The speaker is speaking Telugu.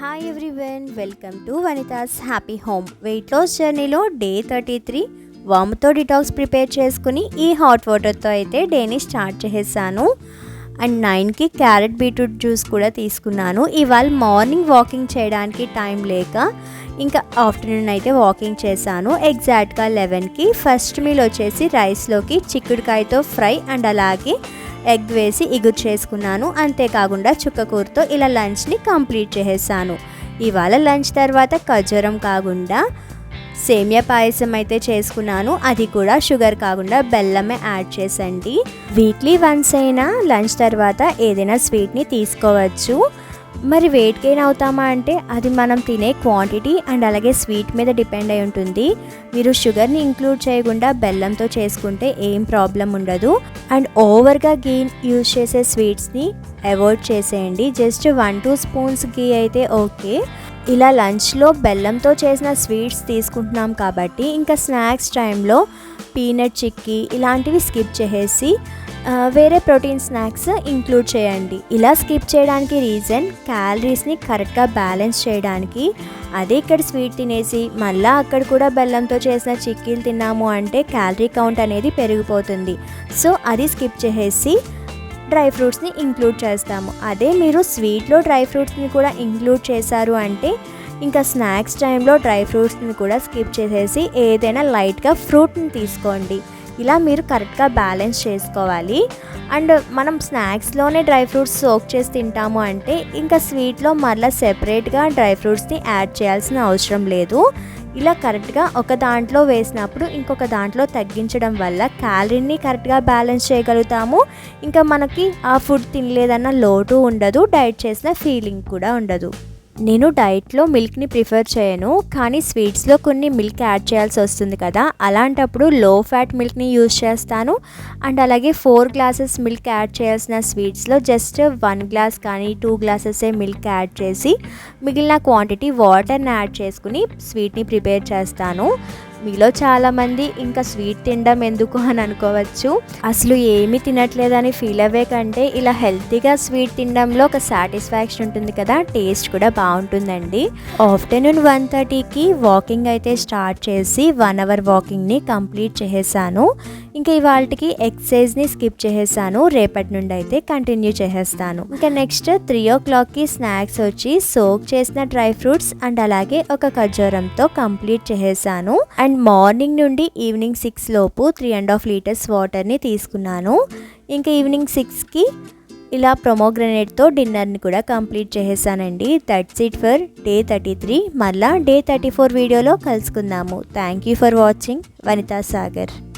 Hi everyone welcome to Vanitha's happy home weight loss జర్నీలో డే థర్టీ త్రీ వామ్తో డిటాక్స్ ప్రిపేర్ చేసుకుని ఈ హాట్ వాటర్తో అయితే డేని స్టార్ట్ చేసేసాను. అండ్ నైన్కి క్యారెట్ బీట్రూట్ జ్యూస్ కూడా తీసుకున్నాను. ఇవాళ మార్నింగ్ వాకింగ్ చేయడానికి టైం లేక ఇంకా ఆఫ్టర్నూన్ అయితే వాకింగ్ చేశాను. ఎగ్జాక్ట్గా లెవెన్కి ఫస్ట్ మీల్ వచ్చేసి రైస్లోకి చిక్కుడుకాయతో ఫ్రై అండ్ అలాగే ఎగ్ వేసి ఇగురు చేసుకున్నాను. అంతేకాకుండా చుక్కకూరతో ఇలా లంచ్ని కంప్లీట్ చేసేసాను. ఇవాళ లంచ్ తర్వాత ఖజూరం కాకుండా సేమియా పాయసం అయితే చేసుకున్నాను. అది కూడా షుగర్ కాకుండా బెల్లమే యాడ్ చేసండి. వీక్లీ వన్స్ అయినా లంచ్ తర్వాత ఏదైనా స్వీట్ని తీసుకోవచ్చు. మరి వెయిట్ గెయిన్ అవుతామా అంటే అది మనం తినే క్వాంటిటీ అండ్ అలాగే స్వీట్ మీద డిపెండ్ అయి ఉంటుంది. మీరు షుగర్ని ఇంక్లూడ్ చేయకుండా బెల్లంతో చేసుకుంటే ఏం ప్రాబ్లం ఉండదు. అండ్ ఓవర్గా గెయిన్ యూజ్ చేసే స్వీట్స్ని అవాయిడ్ చేసేయండి. Just one two spoons ghee అయితే ఓకే. ఇలా లంచ్లో బెల్లంతో చేసిన స్వీట్స్ తీసుకుంటున్నాం కాబట్టి ఇంకా స్నాక్స్ టైంలో పీనట్ చిక్కీ ఇలాంటివి స్కిప్ చేసేసి వేరే ప్రోటీన్ స్నాక్స్ ఇంక్లూడ్ చేయండి. ఇలా స్కిప్ చేయడానికి రీజన్ క్యాలరీస్ని కరెక్ట్గా బ్యాలెన్స్ చేయడానికి అదే ఇక్కడ స్వీట్ తినేసి మళ్ళీ అక్కడ కూడా బెల్లంతో చేసిన చిక్కీలు తిన్నాము అంటే క్యాలరీ కౌంట్ అనేది పెరిగిపోతుంది. సో అది స్కిప్ చేసేసి డ్రై ఫ్రూట్స్ని ఇంక్లూడ్ చేస్తాము. అదే మీరు స్వీట్లో డ్రై ఫ్రూట్స్ని కూడా ఇంక్లూడ్ చేశారు అంటే ఇంకా స్నాక్స్ టైంలో డ్రై ఫ్రూట్స్ని కూడా స్కిప్ చేసేసి ఏదైనా లైట్గా ఫ్రూట్ని తీసుకోండి. ఇలా మీరు కరెక్ట్గా బ్యాలెన్స్ చేసుకోవాలి. అండ్ మనం స్నాక్స్లోనే డ్రై ఫ్రూట్స్ సోక్ చేసి తింటాము అంటే ఇంకా స్వీట్లో మరలా సెపరేట్గా డ్రై ఫ్రూట్స్ని యాడ్ చేయాల్సిన అవసరం లేదు. ఇలా కరెక్ట్గా ఒక దాంట్లో వేసినప్పుడు ఇంకొక దాంట్లో తగ్గించడం వల్ల క్యాలరీని కరెక్ట్గా బ్యాలెన్స్ చేయగలుగుతాము. ఇంకా మనకి ఆ ఫుడ్ తినలేదన్న లోటు ఉండదు. డైట్ చేసిన ఫీలింగ్ కూడా ఉండదు. నేను డైట్లో మిల్క్ని ప్రిఫర్ చేయను కానీ స్వీట్స్లో కొన్ని మిల్క్ యాడ్ చేయాల్సి వస్తుంది కదా. అలాంటప్పుడు లో ఫ్యాట్ మిల్క్ని యూజ్ చేస్తాను. అండ్ అలాగే ఫోర్ గ్లాసెస్ మిల్క్ యాడ్ చేయాల్సిన స్వీట్స్లో జస్ట్ వన్ గ్లాస్ కానీ టూ గ్లాసెసే మిల్క్ యాడ్ చేసి మిగిలిన క్వాంటిటీ వాటర్ని యాడ్ చేసుకుని స్వీట్ని ప్రిపేర్ చేస్తాను. మీలో చాలామంది ఇంకా స్వీట్ తినడం ఎందుకు అని అనుకోవచ్చు. అసలు ఏమి తినట్లేదని ఫీల్ అవ్వే కంటే ఇలా హెల్తీగా స్వీట్ తినడంలో ఒక సాటిస్ఫాక్షన్ ఉంటుంది కదా టేస్ట్ కూడా బాగుంటుందండి. ఆఫ్టర్నూన్ వన్ థర్టీకి వాకింగ్ అయితే స్టార్ట్ చేసి వన్ అవర్ వాకింగ్ని కంప్లీట్ చేసేసాను. ఇంకా ఇవాళకి ఎక్సర్సైజ్ని స్కిప్ చేసేసాను. రేపటి నుండి అయితే కంటిన్యూ చేసేస్తాను. ఇంకా నెక్స్ట్ త్రీ ఓ క్లాక్కి స్నాక్స్ వచ్చి సోక్ చేసిన డ్రై ఫ్రూట్స్ అండ్ అలాగే ఒక ఖర్జూరంతో కంప్లీట్ చేసేసాను. అండ్ మార్నింగ్ నుండి ఈవినింగ్ సిక్స్ లోపు త్రీ అండ్ హాఫ్ లీటర్స్ వాటర్ని తీసుకున్నాను. ఇంకా ఈవినింగ్ సిక్స్కి ఇలా ప్రొమోగ్రనేట్తో డిన్నర్ని కూడా కంప్లీట్ చేసేసానండి. That's it for day thirty three. మళ్ళా డే థర్టీ ఫోర్ వీడియోలో కలుసుకుందాము. Thank you for watching. Vanitha Sagar.